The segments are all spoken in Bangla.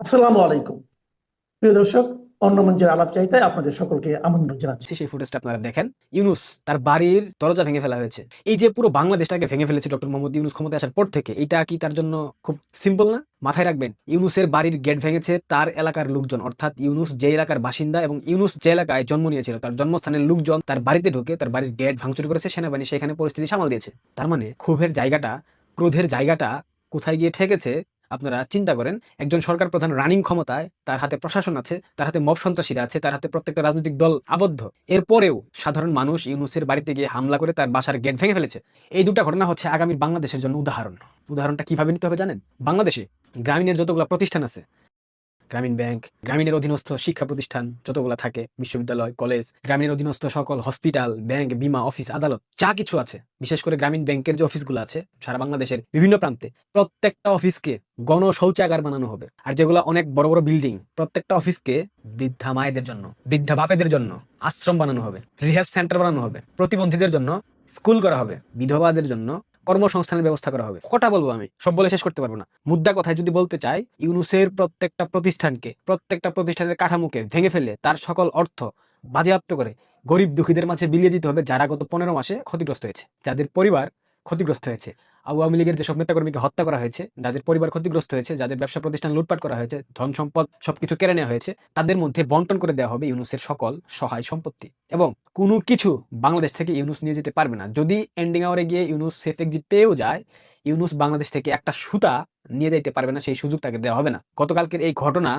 আসসালামু আলাইকুম। প্রিয় দর্শক, অন্য মঞ্চের আলাপ চাইতে আপনাদের সকলকে আমন্ত্রণ জানাচ্ছি। সেই ফুটেজটা আপনারা দেখেন। ইউনুস, তার বাড়ির দরজা ভেঙে ফেলা হয়েছে। এই যে পুরো বাংলাদেশটাকে ভেঙে ফেলেছে ডক্টর মোহাম্মদ ইউনুস ক্ষমতায় আসার পর থেকে, এটা কি তার জন্য খুব সিম্পল না? মাথায় রাখবেন, ইউনুসের বাড়ির গেট ভেঙেছে তার এলাকার লোকজন। অর্থাৎ ইউনুস যে এলাকার বাসিন্দা এবং ইউনুস যে এলাকায় জন্ম নিয়েছিল, তার জন্মস্থানের লোকজন তার বাড়িতে ঢুকে তার বাড়ির গেট ভাঙচুর করেছে, সেনাবাহিনী সেখানে পরিস্থিতি সামাল দিয়েছে। তার মানে ক্ষোভের জায়গাটা, ক্রোধের জায়গাটা কোথায় গিয়ে ঠেকেছে আপনারা চিন্তা করেন, একজন সরকার প্রধান রানিং ক্ষমতায়, তার হাতে প্রশাসন আছে, তার হাতে মব সন্ত্রাসীরা আছে, তার হাতে প্রত্যেকটা রাজনৈতিক দল আবদ্ধ। এরপরেও সাধারণ মানুষ ইউনুসের বাড়িতে গিয়ে হামলা করে তার বাসার গেট ভেঙে ফেলেছে। এই দুটা ঘটনা হচ্ছে আগামী বাংলাদেশের জন্য উদাহরণ। উদাহরণটা কীভাবে নিতে হবে জানেন? বাংলাদেশে গ্রামীণের যতগুলো প্রতিষ্ঠান আছে গ্রামীণ ব্যাংক, গ্রামীণের অধীনস্থ শিক্ষা প্রতিষ্ঠান যতগুলো থাকে, বিশ্ববিদ্যালয়, কলেজ, গ্রামীণের অধীনস্থ সকল হসপিটাল, ব্যাংক, বিমা, অফিস, আদালত, যা কিছু আছে। বিশেষ করে গ্রামীণ ব্যাংকের যে অফিসগুলো আছে, সারা বাংলাদেশের বিভিন্ন প্রান্তে প্রত্যেকটা অফিসকে গণ শৌচাগার বানানো হবে। আর যেগুলো অনেক বড় বড় বিল্ডিং, প্রত্যেকটা অফিসকে বৃদ্ধা মায়েদের জন্য, বৃদ্ধা বাপেদের জন্য আশ্রম বানানো হবে রিহ্যাব সেন্টার বানানো হবে, প্রতিবন্ধীদের জন্য স্কুল করা হবে, বিধবাদের জন্য কর্মসংস্থানের ব্যবস্থা করা হবে। কটা বলব আমি? সব বলে শেষ করতে পারব না। মুদ্রা কথায় যদি বলতে চাই, ইউনুসের প্রত্যেকটা প্রতিষ্ঠানকে, প্রত্যেকটা প্রতিষ্ঠানের কাঠামোকে ভেঙে ফেলে তার সকল অর্থ বাজেয়াপ্ত করে গরিব দুঃখীদের মাঝে বিলিয়ে দিতে হবে যারা গত পনেরো মাসে ক্ষতিগ্রস্ত হয়েছে, যাদের পরিবার ক্ষতিগ্রস্ত হয়েছে। আওয়ামী লীগের যেসব নেতাকর্মীকে হত্যা করা হয়েছে, যাদের পরিবার ক্ষতিগ্রস্ত হয়েছে, যাদের ব্যবসা প্রতিষ্ঠান লুটপাট করা হয়েছে, ধন সম্পদ সবকিছু কেড়ে নেওয়া হয়েছে, তাদের মধ্যে বন্টন করে দেওয়া হবে ইউনুসের সকল সহায় সম্পত্তি। এবং কোনো কিছু বাংলাদেশ থেকে ইউনুস নিয়ে যেতে পারবে না। যদি এন্ডিং আওয়ারে গিয়ে ইউনুস সেফ এক্সিট পেয়েও যায়, ইউনুস বাংলাদেশ থেকে একটা সুতা নিয়ে যাইতে পারবে না, সেই সুযোগ তাকে দেওয়া হবে না। গতকালকের এই ঘটনা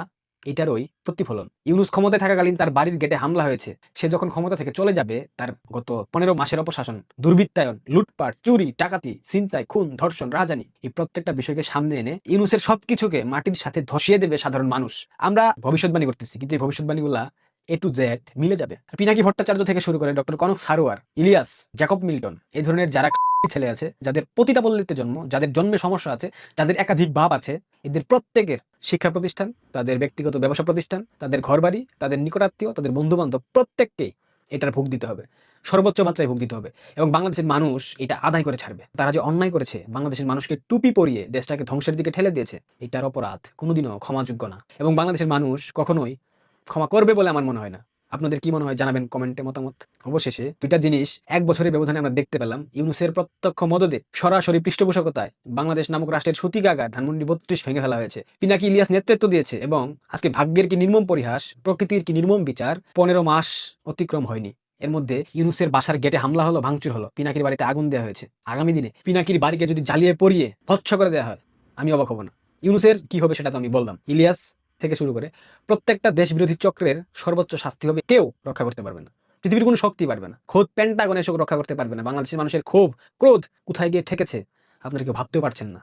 এটারই প্রতিফলন। ইউনুস ক্ষমতায় থাকাকালীন তার বাড়ির গেটে হামলা হয়েছে। সে যখন ক্ষমতা থেকে চলে যাবে, তার গত পনেরো মাসের অপশাসন, দুর্বৃত্তায়ন, লুটপাট, চুরি, ডাকাতি চিন্তায় খুন, ধর্ষণ, রাজানি, এই প্রত্যেকটা বিষয়কে সামনে এনে ইউনুসের সবকিছুকে মাটির সাথে ধসিয়ে দেবে সাধারণ মানুষ। আমরা ভবিষ্যৎবাণী করতেছি, কিন্তু এই ভবিষ্যৎবাণীগুলা এ টু জেড মিলে যাবে। পিনাকি ভট্টাচার্য থেকে শুরু করে doctor Kanak Sarwar, Ilias, Jacob Milton এই ধরনের যারা ছেলে আছে, যাদের পতিতাপল্লীতে জন্ম, যাদের জন্মে সমস্যা আছে যাদের একাধিক বাপ আছে, এদের প্রত্যেকের শিক্ষা প্রতিষ্ঠান, তাদের ব্যক্তিগত ব্যবসা প্রতিষ্ঠান, তাদের ঘরবাড়ি, তাদের নিকটাত্মীয়, তাদের বন্ধু বান্ধব প্রত্যেককেই এটার ভোগ দিতে হবে। সর্বোচ্চ মাত্রায় ভোগ দিতে হবে। এবং বাংলাদেশের মানুষ এটা আদায় করে ছাড়বে। তারা যে অন্যায় করেছে, বাংলাদেশের মানুষকে টুপি পরিয়ে দেশটাকে ধ্বংসের দিকে ঠেলে দিয়েছে, এটার অপরাধ কোনোদিনও ক্ষমাযোগ্য না। এবং বাংলাদেশের মানুষ কখনোই ক্ষমা করবে বলে আমার মনে হয় না। আপনাদের কি মনে হয় জানাবেন কমেন্টে মতামত? অবশেষে দুইটা জিনিস এক বছরের ব্যবধানে আমরা দেখতে পেলাম। ইউনুসের প্রত্যক্ষ মদদে সরাসরি পৃষ্ঠপোষকতায় বাংলাদেশ নামক রাষ্ট্রের সুতিকাগার ধানমন্ডি বত্রিশ ভেঙে ফেলা হয়েছে। পিনাকি ইলিয়াস নেতৃত্ব দিয়েছে এবং আজকে ভাগ্যের কি নির্মম পরিহাস, প্রকৃতির কি নির্মম বিচার পনেরো মাস অতিক্রম হয়নি। এর মধ্যে ইউনুসের বাসার গেটে হামলা হলো, ভাঙচুর হলো, পিনাকির বাড়িতে আগুন দেওয়া হয়েছে। আগামী দিনে পিনাকির বাড়িকে যদি জ্বালিয়ে পড়িয়ে ভৎস করে দেওয়া হয়, আমি অবাক হব না। ইউনুসের কি হবে সেটা তো আমি বললাম। ইলিয়াস থেকে শুরু করে প্রত্যেকটা দেশ বিরোধী চক্রের সর্বোচ্চ শাস্তি হবে কেউ রক্ষা করতে পারবে না। পৃথিবীর কোনো শক্তি পারবে না। খোদ প্যান্টাগনে এসব রক্ষা করতে পারবে না। বাংলাদেশের মানুষের ক্ষোভ, ক্রোধ কোথায় গিয়ে ঠেকেছে, আপনারা কেউ ভাবতেও পারছেন না।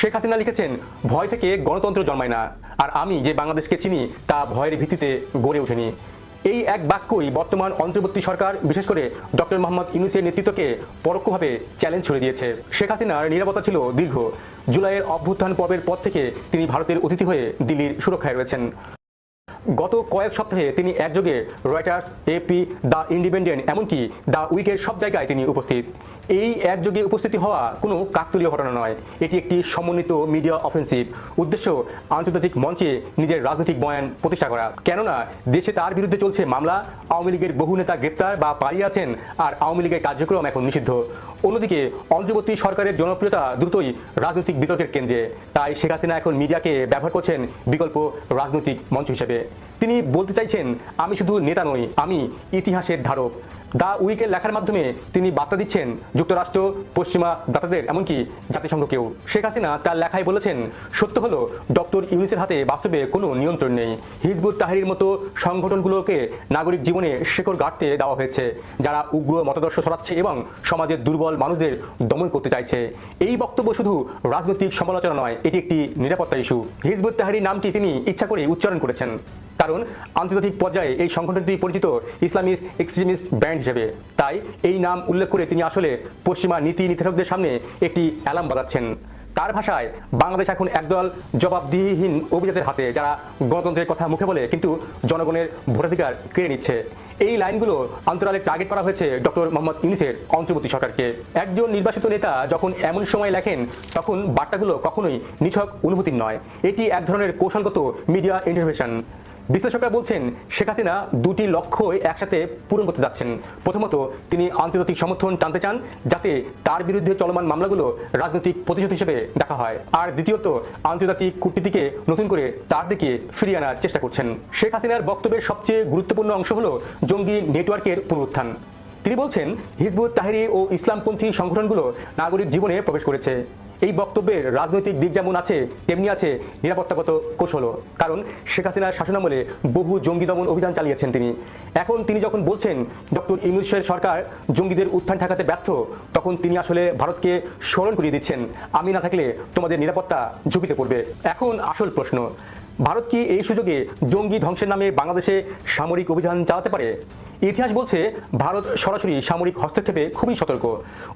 শেখ হাসিনা লিখেছেন, ভয় থেকে গণতন্ত্র জন্মায় না। আর আমি যে বাংলাদেশকে চিনি, তা ভয়ের ভিত্তিতে গড়ে ওঠেনি। এই এক বাক্যই বর্তমান অন্তর্বর্তী সরকার, বিশেষ করে ডক্টর মোহাম্মদ ইউনুসের নেতৃত্বকে পরোক্ষভাবে চ্যালেঞ্জ ছড়ে দিয়েছে। শেখ হাসিনার নিরাপত্তা ছিল দীর্ঘ। জুলাইয়ের অভ্যুত্থান পর্বের পর থেকে তিনি ভারতের অতিথি হয়ে দিল্লির সুরক্ষায় রয়েছেন। গত কয়েক সপ্তাহে তিনি একযোগে রয়টার্স এপি দ্য ইন্ডিপেন্ডেন্ট এমনকি দ্য উইকের সব জায়গায় তিনি উপস্থিত। এই একযোগে উপস্থিতি হওয়া কোনো কাকতলীয় ঘটনা নয়। এটি একটি সমন্বিত মিডিয়া অফেন্সিভ উদ্দেশ্য আন্তর্জাতিক মঞ্চে নিজের রাজনৈতিক বয়ান প্রতিষ্ঠা করা। কেননা দেশে তার বিরুদ্ধে চলছে মামলা, আওয়ামী লীগের বহু নেতা গ্রেপ্তার বা পালিয়ে আছেন, আর আওয়ামী লীগের কার্যক্রম এখন নিষিদ্ধ। অন্যদিকে অন্তর্বর্তী সরকারের জনপ্রিয়তা দ্রুতই রাজনৈতিক বিতর্কের কেন্দ্রে। তাই শেখ হাসিনা এখন মিডিয়াকে ব্যবহার করছেন বিকল্প রাজনৈতিক মঞ্চ হিসেবে। তিনি বলতে চাইছেন, আমি শুধু নেতা নই, আমি ইতিহাসের ধারক। দা উইকের লেখার মাধ্যমে তিনি বার্তা দিচ্ছেন যুক্তরাষ্ট্র, পশ্চিমা দাতাদের, এমনকি জাতিসংঘকেও শেখ হাসিনা তার লেখায় বলেছেন, সত্য হলো, ডক্টর ইউনিসের হাতে বাস্তবে কোনো নিয়ন্ত্রণ নেই। হিজবুত তাহিরির মতো সংগঠনগুলোকে নাগরিক জীবনে শেকড় গাড়তে দেওয়া হয়েছে, যারা উগ্র মতাদর্শ ছড়াচ্ছে এবং সমাজের দুর্বল মানুষদের দমন করতে চাইছে। এই বক্তব্য শুধু রাজনৈতিক সমালোচনা নয়, এটি একটি নিরাপত্তা ইস্যু। হিজবুত তাহারির নামটি তিনি ইচ্ছা করে উচ্চারণ করেছেন। কারণ আন্তর্জাতিক পর্যায়ে এই সংগঠনটি পরিচিত ইসলামিস্ট এক্সট্রিমিস্ট ব্যান্ড হিসেবে। তাই এই নাম উল্লেখ করে তিনি আসলে পশ্চিমা নীতি নির্ধারকদের সামনে একটি অ্যালার্ম বাজাচ্ছেন। তার ভাষায়, বাংলাদেশ এখন একদল জবাবদিহিহীন অভিজাতের হাতে, যারা গণতন্ত্রের কথা মুখে বলে কিন্তু জনগণের ভোটাধিকার কেড়ে নিচ্ছে। এই লাইনগুলো অন্তরালে টার্গেট করা হয়েছে ডক্টর মোহাম্মদ ইউনিসের অন্তর্বর্তী সরকারকে। একজন নির্বাচিত নেতা যখন এমন সময় লেখেন, তখন বার্তাগুলো কখনোই নিছক অনুভূতির নয়। এটি এক ধরনের কৌশলগত মিডিয়া ইন্টারভেশন বিশ্লেষকরা বলছেন, শেখ হাসিনা দুটি লক্ষ্যই একসাথে পূরণ করতে যাচ্ছেন। প্রথমত, তিনি আন্তর্জাতিক সমর্থন টানতে চান যাতে তার বিরুদ্ধে চলমান মামলাগুলো রাজনৈতিক প্রতিশোধ হিসেবে দেখা হয়। আর দ্বিতীয়ত, আন্তর্জাতিক কূটনীতিকে নতুন করে তার দিকে ফিরিয়ে আনার চেষ্টা করছেন। শেখ হাসিনার বক্তব্যের সবচেয়ে গুরুত্বপূর্ণ অংশ হল জঙ্গি নেটওয়ার্কের পুনরুত্থান। তিনি বলছেন, হিজবুত তাহেরি ও ইসলামপন্থী সংগঠনগুলো নাগরিক জীবনে প্রবেশ করেছে। এই বক্তব্যের রাজনৈতিক দিক যেমন আছে, তেমনি আছে নিরাপত্তাগত কৌশলও। কারণ শেখ হাসিনার শাসনামলে বহু জঙ্গি দমন অভিযান চালিয়েছেন তিনি। এখন তিনি যখন বলছেন, ডক্টর ইউনুসের সরকার জঙ্গিদের উত্থান ঠেকাতে ব্যর্থ তখন তিনি আসলে ভারতকে স্মরণ করিয়ে দিচ্ছেন, আমি না থাকলে তোমাদের নিরাপত্তা ঝুঁকিতে পড়বে এখন আসল প্রশ্ন, ভারত কি এই সুযোগে জঙ্গি ধ্বংসের নামে বাংলাদেশে সামরিক অভিযান চালাতে পারে? ইতিহাস বলছে, ভারত সরাসরি সামরিক হস্তক্ষেপে খুবই সতর্ক।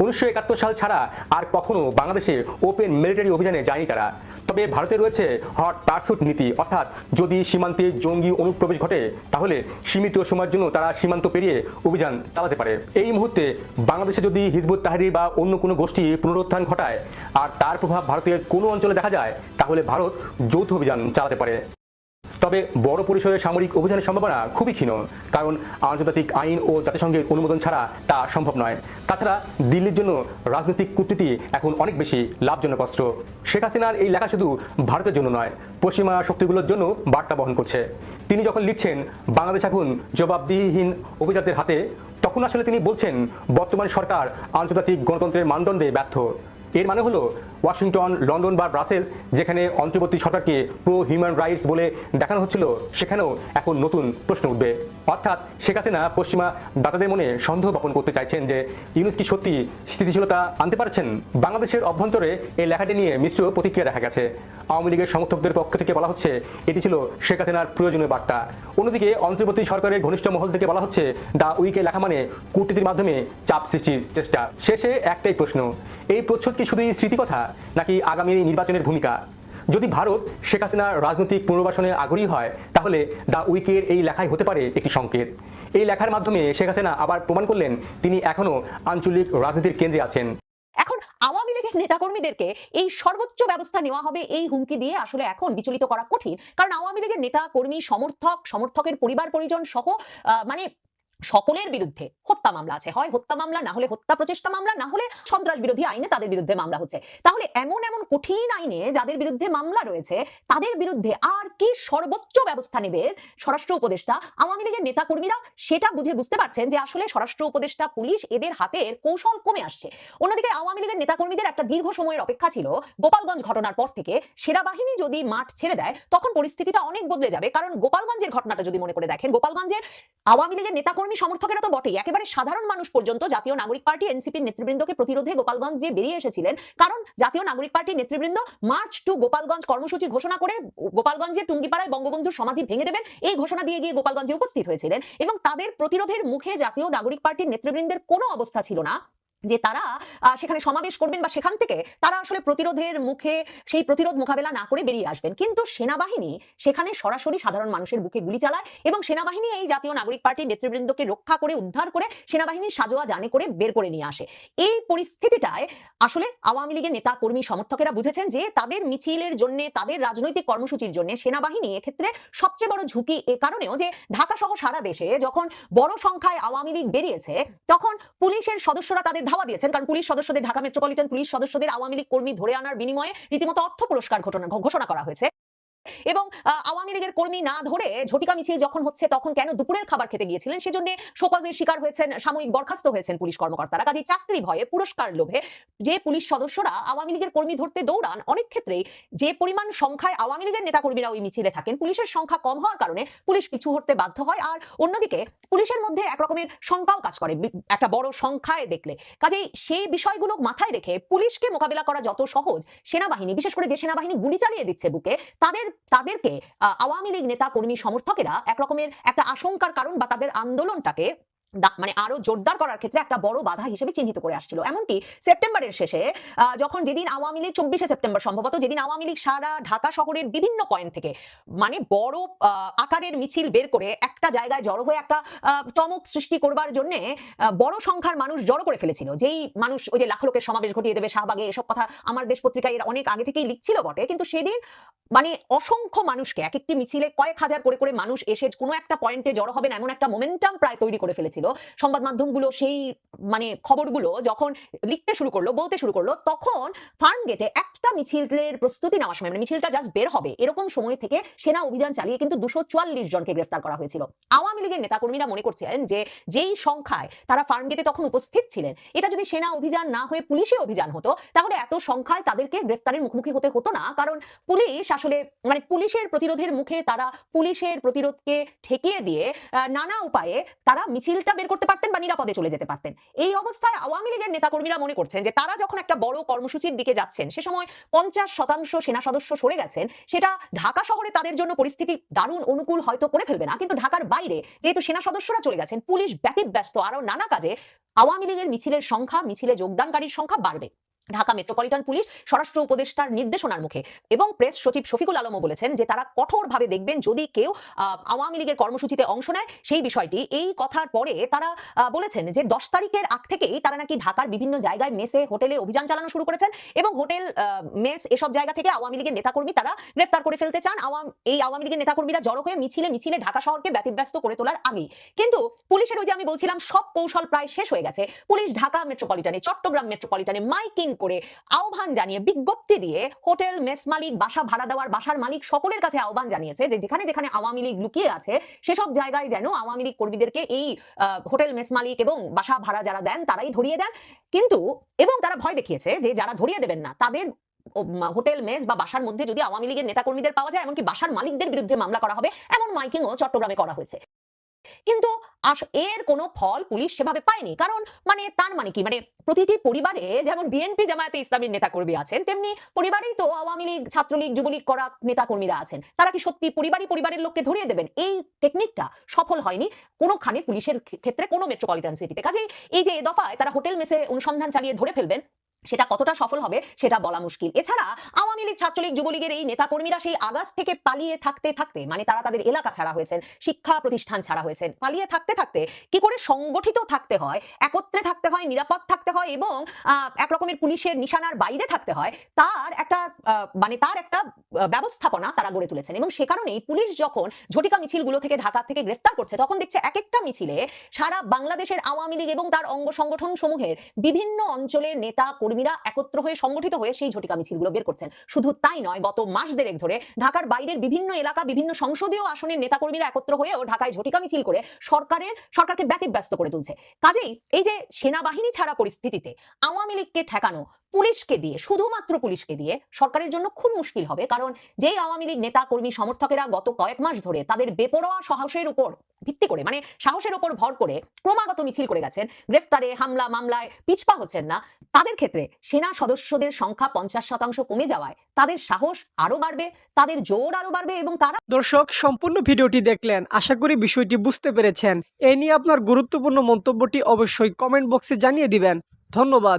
উনিশশো একাত্তর সাল ছাড়া আর কখনো বাংলাদেশে ওপেন মিলিটারি অভিযানে যায়নি তারা। তবে ভারতে রয়েছে হট পারসুট নীতি, অর্থাৎ যদি সীমান্তে জঙ্গি অনুপ্রবেশ ঘটে, তাহলে সীমিত সময়ের জন্য তারা সীমান্ত পেরিয়ে অভিযান চালাতে পারে। এই মুহূর্তে বাংলাদেশে যদি হিজবুত তাহরির বা অন্য কোনো গোষ্ঠী পুনরুত্থান ঘটায়, আর তার প্রভাব ভারতের কোনো অঞ্চলে দেখা যায়, তাহলে ভারত যৌথ অভিযান চালাতে পারে। তবে বড় পরিসরে সামরিক অভিযানের সম্ভাবনা খুবই ক্ষীণ, কারণ আন্তর্জাতিক আইন ও জাতিসংঘের অনুমোদন ছাড়া তা সম্ভব নয়। তাছাড়া দিল্লির জন্য রাজনৈতিক কূটনীতি এখন অনেক বেশি লাভজনক অস্ত্র। শেখ হাসিনার এই লেখা শুধু ভারতের জন্য নয়, পশ্চিমা শক্তিগুলোর জন্য বার্তা বহন করছে। তিনি যখন লিখছেন, বাংলাদেশ এখন জবাবদিহিহীন অভিজাতদের হাতে তখন আসলে তিনি বলছেন, বর্তমান সরকার আন্তর্জাতিক গণতন্ত্রের মানদণ্ডে ব্যর্থ। এর মানে হলো ওয়াশিংটন, লন্ডন বা ব্রাসেলস, যেখানে অন্তর্বর্তী সরকারকে প্রো হিউম্যান রাইটস বলে দেখানো হচ্ছিল, সেখানেও এখন নতুন প্রশ্ন উঠবে। অর্থাৎ শেখ হাসিনা পশ্চিমা দাতাদের মনে সন্দেহ বপন করতে চাইছেন যে ইউনুস কি সত্যি স্থিতিশীলতা আনতে পারছেন? বাংলাদেশের অভ্যন্তরে এই লেখাটি নিয়ে মিশ্র প্রতিক্রিয়া দেখা গেছে। আওয়ামী লীগের সমর্থকদের পক্ষ থেকে বলা হচ্ছে, এটি ছিল শেখ হাসিনার প্রয়োজনীয় বার্তা। অন্যদিকে অন্তর্বর্তী সরকারের ঘনিষ্ঠ মহল থেকে বলা হচ্ছে দা উইকে লেখা মানে কূটনীতির মাধ্যমে চাপ সৃষ্টির চেষ্টা। শেষে একটাই প্রশ্ন, এই প্রচ্ছদ কি শুধুই স্মৃতিকথা নাকি আগামী নির্বাচনের ভূমিকা? যদি ভারত শেখ হাসিনার রাজনৈতিক পুনর্বাসনে আগ্রহী হয়, তাহলে দ্য উইকের এই লেখাই হতে পারে একটি সংকেত। এই লেখার মাধ্যমে শেখ হাসিনা আবার প্রমাণ করলেন তিনি এখনও আঞ্চলিক রাজনীতির কেন্দ্রে আছেন। এখন আওয়ামী লীগের নেতাকর্মীদেরকে এই সর্বোচ্চ ব্যবস্থা নেওয়া হবে এই হুমকি দিয়ে আসলে এখন বিচলিত করা কঠিন। কারণ আওয়ামী লীগের নেতা কর্মী সমর্থক, সমর্থকের পরিবার পরিজন সহ মানে সকলের বিরুদ্ধে হত্যা মামলা আছে। হয় হত্যা মামলা, না হলে হত্যা প্রচেষ্টা মামলা, না হলে সন্ত্রাস বিরোধী আইনে তাদের বিরুদ্ধে মামলা হচ্ছে। তাহলে এমন এমন কঠিন আইনে যাদের বিরুদ্ধে মামলা রয়েছে, তাদের বিরুদ্ধে আর কি সর্বোচ্চ ব্যবস্থা নেবে স্বরাষ্ট্র উপদেষ্টা? আওয়ামী লীগের নেতা কর্মীরা সেটা বুঝে বুঝতে পারছেন যে আসলে স্বরাষ্ট্র উপদেষ্টা, পুলিশ এদের হাতের কৌশল কমে আসছে। অন্যদিকে আওয়ামী লীগের নেতাকর্মীদের একটা দীর্ঘ সময়ের অপেক্ষা ছিল গোপালগঞ্জ ঘটনার পর থেকে সেরা বাহিনী যদি মাঠ ছেড়ে দেয়, তখন পরিস্থিতিটা অনেক বদলে যাবে। কারণ গোপালগঞ্জের ঘটনাটা যদি মনে করে দেখেন, গোপালগঞ্জের আওয়ামী লীগের নেতাকর্মী সমর্থকেরা তো বটেই। একেবারে সাধারণ মানুষ পর্যন্ত জাতীয় নাগরিক পার্টি, এনসিপির নেতৃবৃন্দকে প্রতিরোধে গোপালগঞ্জ যে বেরিয়ে এসেছিলেন, কারণ জাতীয় নাগরিক পার্টির নেতৃবৃন্দ মার্চ টু গোপালগঞ্জ কর্মসূচি ঘোষণা করে গোপালগঞ্জের টুঙ্গিপাড়ায় বঙ্গবন্ধুর সমাধি ভেঙে দেবেন। এই ঘোষণা দিয়ে গিয়ে গোপালগঞ্জে উপস্থিত হয়েছিলেন এবং তাদের প্রতিরোধের মুখে জাতীয় নাগরিক পার্টির নেতৃবৃন্দের কোনো অবস্থা ছিল না। যে তারা সেখানে সমাবেশ করবেন বা সেখান থেকে তারা আসলে প্রতিরোধের মুখে, সেই প্রতিরোধ মোকাবেলা না করে বেরিয়ে আসবেন। কিন্তু সেনাবাহিনী সেখানে সরাসরি সাধারণ মানুষের বুকে গুলি চালায় এবং সেনাবাহিনী এই জাতীয় নাগরিক পার্টির নেতৃবৃন্দকে রক্ষা করে, উদ্ধার করে সেনাবাহিনীর সাজোয়া জানে করে বের করে নিয়ে আসে। এই পরিস্থিতিটায় আসলে আওয়ামী লীগের নেতা, কর্মী, সমর্থকেরা বুঝেছেন যে তাদের মিছিলের জন্য, তাদের রাজনৈতিক কর্মসূচির জন্য সেনাবাহিনী এক্ষেত্রে সবচেয়ে বড় ঝুঁকি এ কারণেও যে ঢাকা সহ সারা দেশে যখন বড় সংখ্যায় আওয়ামী লীগ বেরিয়েছে, তখন পুলিশের সদস্যরা তাদের ধাওয়া দিয়েছেন, কারণ পুলিশ সদস্যদের, ঢাকা মেট্রোপলিটন পুলিশ সদস্যদের, আওয়ামী লীগ কর্মী ধরে আনার বিনিময়ে রীতিমতো অর্থ পুরস্কার ঘটনা, ঘোষণা করা হয়েছে। এবং আওয়ামী লীগের কর্মী না ধরে ঝটিকা মিছিল যখন হচ্ছে তখন কেন দুপুরের খাবার খেতে গিয়েছিলেন? সেজন্য শোকজের শিকার হয়েছেন, সাময়িক বরখাস্ত হয়েছেন পুলিশ কর্মকর্তারা। কাজে চাকরি ভয়ে, পুরস্কার লোভে যে পুলিশ সদস্যরা আওয়ামী লীগের কর্মী ধরতে দৌড়ান, অনেক ক্ষেত্রেই যে পরিমাণ সংখ্যায় আওয়ামী লীগের নেতাকর্মীরা ওই মিছিলে থাকেন, পুলিশের সংখ্যা কম হওয়ার কারণে পুলিশ পিছু হতে বাধ্য হয়। আর অন্যদিকে পুলিশের মধ্যে একরকমের শঙ্কাও কাজ করে একটা বড় সংখ্যায় দেখলে। কাজেই সেই বিষয়গুলো মাথায় রেখে পুলিশকে মোকাবিলা করা যত সহজ সেনাবাহিনী, বিশেষ করে যে সেনাবাহিনী গুলি চালিয়ে দিচ্ছে বুকে, তাদের তাদেরকে আওয়ামী লীগ নেতা কর্মী সমর্থকেরা একরকমের একটা আশঙ্কার কারণ বা তাদের আন্দোলনটাকে মানে আরও জোরদার করার ক্ষেত্রে একটা বড় বাধা হিসেবে চিহ্নিত করে আসছিল। এমনকি সেপ্টেম্বরের শেষে যখন যেদিন আওয়ামী লীগ চব্বিশে সেপ্টেম্বর সম্ভবত যেদিন আওয়ামী লীগ সারা ঢাকা শহরের বিভিন্ন পয়েন্ট থেকে মানে বড় আকারের মিছিল বের করে একটা জায়গায় জড়ো হয়ে একটা চমক সৃষ্টি করবার জন্য বড় সংখ্যার মানুষ জড়ো করে ফেলেছিল। যেই মানুষ ওই যে লাখ লোকের সমাবেশ ঘটিয়ে দেবে, শাহবাগে এসব কথা আমার দেশ পত্রিকায় এরা অনেক আগে থেকেই লিখছিল বটে। কিন্তু সেদিন মানে অসংখ্য মানুষকে, এক একটি মিছিলে কয়েক হাজার করে করে মানুষ এসে কোনো একটা পয়েন্টে জড়ো হবেন এমন একটা মোমেন্টাম প্রায় তৈরি করে ফেলেছিল। সংবাদ মাধ্যমগুলো সেই মানে খবরগুলো যখন লিখতে শুরু করল, বলতে শুরু করল, তখন ফার্ম গেটে একটা মিছিলের প্রস্তুতি নেওয়ার সময় মানে মিছিলটা জাস্ট বের হবে, এরকম সময় থেকে সেনা অভিযান চালিয়ে কিন্তু দুশো চুয়াল্লিশ জনকে গ্রেফতার করা হয়েছিল। আওয়ামী লীগের নেতাকর্মীরা মনে করছেন যে যেই সংখ্যায় তারা ফার্ম গেটে তখন উপস্থিত ছিলেন, এটা যদি সেনা অভিযান না হয়ে পুলিশি অভিযান হতো, তাহলে এত সংখ্যায় তাদেরকে গ্রেফতারের মুখোমুখি হতে হতো না। কারণ পুলিশ আসলে মানে পুলিশের প্রতিরোধের মুখে তারা পুলিশের প্রতিরোধকে ঠেকিয়ে দিয়ে নানা উপায়ে তারা মিছিলটা বের করতে পারতেন বা নিরাপদে চলে যেতে পারতেন। এই অবস্থায় আওয়ামী লীগের নেতাকর্মীরা মনে করছেন যে তারা যখন একটা বড় কর্মসূচির দিকে যাচ্ছেন, সে সময় পঞ্চাশ শতাংশ সেনা সদস্য সরে গেছেন, সেটা ঢাকা শহরে তাদের জন্য পরিস্থিতি দারুণ অনুকূল হয়তো করে ফেলবে না। কিন্তু ঢাকার বাইরে যেহেতু সেনা সদস্যরা চলে গেছেন, পুলিশ ব্যতীত ব্যস্ত আরও নানা কাজে আওয়ামী লীগের মিছিলের সংখ্যা, মিছিলে যোগদানকারীর সংখ্যা বাড়বে। ঢাকা মেট্রোপলিটন পুলিশ স্বরাষ্ট্র উপদেষ্টার নির্দেশনার মুখে এবং প্রেস সচিব শফিকুল আলমও বলেছেন যে তারা কঠোরভাবে দেখবেন যদি কেউ আওয়ামী লীগের কর্মসূচিতে অংশ নেয়, সেই বিষয়টি এই কথার পরে তারা বলেছেন যে দশ তারিখের আগ থেকেই তারা নাকি ঢাকার বিভিন্ন জায়গায় মেসে হোটেলে অভিযান চালানো শুরু করেছেন এবং হোটেল মেস এসব জায়গা থেকে আওয়ামী লীগের নেতাকর্মী তারা গ্রেফতার করে ফেলতে চান। আওয়াম, এই আওয়ামী লীগের নেতাকর্মীরা জড়ো হয়ে মিছিলে মিছিলে ঢাকা শহরকে ব্যতিব্যস্ত করে তোলার আগেই কিন্তু পুলিশের ওই যে আমি বলছিলাম, সব কৌশল প্রায় শেষ হয়ে গেছে। পুলিশ ঢাকা মেট্রোপলিটনে, চট্টগ্রাম মেট্রোপলিটনে মাইকিং করে আহ্বান জানিয়ে বিজ্ঞপ্তি দিয়ে হোটেল মেস মালিক, বাসা ভাড়া দেওয়ার বাসার মালিক সকলের কাছে আহ্বান জানিয়েছে যে যেখানে যেখানে আওয়ামী লীগ লুকিয়ে আছে সেসব জায়গায় যেন আওয়ামী লীগ কর্মীদেরকে এই হোটেল মেস মালিক এবং বাসা ভাড়া যারা দেন তারাই ধরিয়ে দেন। কিন্তু, এবং তারা ভয় দেখিয়েছে যে যারা ধরিয়ে দেবেন না, তাদের হোটেল মেস বা বাসার মধ্যে যদি আওয়ামী লীগের নেতাকর্মীদের পাওয়া যায়, এমনকি বাসার মালিকদের বিরুদ্ধে মামলা করা হবে, এমন মাইকিংও চট্টগ্রামে করা হয়েছে। কিন্তু এর কোনো ফল পুলিশ সেভাবে পায়নি। কারণ মানে তার মানে কি? মানে প্রতিটি পরিবারে যেমন বিএনপি জামায়াতে ইসলামীর নেতাকর্মী আছেন, তেমনি পরিবারেই তো আওয়ামী লীগ, ছাত্রলীগ, যুবলীগ করা নেতাকর্মীরা আছেন। তারা কি সত্যি পরিবারই পরিবারের লোককে ধরিয়ে দেবেন? এই টেকনিকটা সফল হয়নি কোনোখানে পুলিশের ক্ষেত্রে কোনো মেট্রোপলিটন সিটিতে কাজেই এই যে এ দফায় তারা হোটেল মেসে অনুসন্ধান চালিয়ে ধরে ফেলবেন সেটা কতটা সফল হবে সেটা বলা মুশকিল। এছাড়া আওয়ামী লীগ, ছাত্রলীগ, যুবলীগের এই নেতাকর্মীরা সেই আগাছ থেকে পালিয়ে থাকতে থাকতে মানে তারা তাদের এলাকা ছাড়া হয়েছেন, শিক্ষা প্রতিষ্ঠান ছাড়া হয়েছেন, পালিয়ে থাকতে থাকতে কি করে সংগঠিত থাকতে হয়, একত্রে থাকতে হয়, নিরাপদ থাকতে হয় এবং এক রকমের পুলিশের নিশানার বাইরে থাকতে হয়, তার একটা মানে তার একটা ব্যবস্থাপনা তারা গড়ে তুলেছেন এবং সে কারণেই পুলিশ যখন ঝটিকা মিছিলগুলো থেকে ঢাকা থেকে গ্রেফতার করছে, তখন দেখছে এক একটা মিছিলে সারা বাংলাদেশের আওয়ামী লীগ এবং তার অঙ্গ সংগঠন সমূহের বিভিন্ন অঞ্চলের নেতা কর্মীরা একত্র হয়ে সংগঠিত হয়ে সেই ঝটিকা মিছিলগুলো বের করছেন। শুধু তাই নয়, গত মাস দেড়েক ধরে ঢাকার বাইরের বিভিন্ন এলাকা, বিভিন্ন সংসদীয় আসনের নেতাকর্মীরা একত্র হয়েও ঢাকায় ঝটিকা মিছিল করে সরকারের, সরকারকে ব্যতিব্যস্ত করে তুলছে। কাজেই এই যে সেনাবাহিনী ছাড়া পরিস্থিতিতে আওয়ামী লীগকে ঠেকানো পুলিশকে দিয়ে, শুধুমাত্র পুলিশকে দিয়ে সরকারের জন্য খুব মুশকিল হবে। কারণ যেই আওয়ামী লীগ নেতা, কর্মী, সমর্থকেরা গত কয়েক মাস ধরে তাদের বেপরোয়া সাহসের উপর ভিত্তি করে মানে সাহসের উপর ভর করে ক্রমাগত মিছিল করে গেছেন, গ্রেফতারে, হামলা, মামলায় পিছপা হচ্ছেন না, তাদের ক্ষেত্রে সেনা সদস্যদের সংখ্যা পঞ্চাশ শতাংশ কমে যাওয়ায় তাদের সাহস আরও বাড়বে, তাদের জোর আরও বাড়বে এবং তারা দর্শক, সম্পূর্ণ ভিডিওটি দেখলেন। আশা করি বিষয়টি বুঝতে পেরেছেন। এ নিয়ে আপনার গুরুত্বপূর্ণ মন্তব্যটি অবশ্যই কমেন্ট বক্সে জানিয়ে দিবেন। ধন্যবাদ।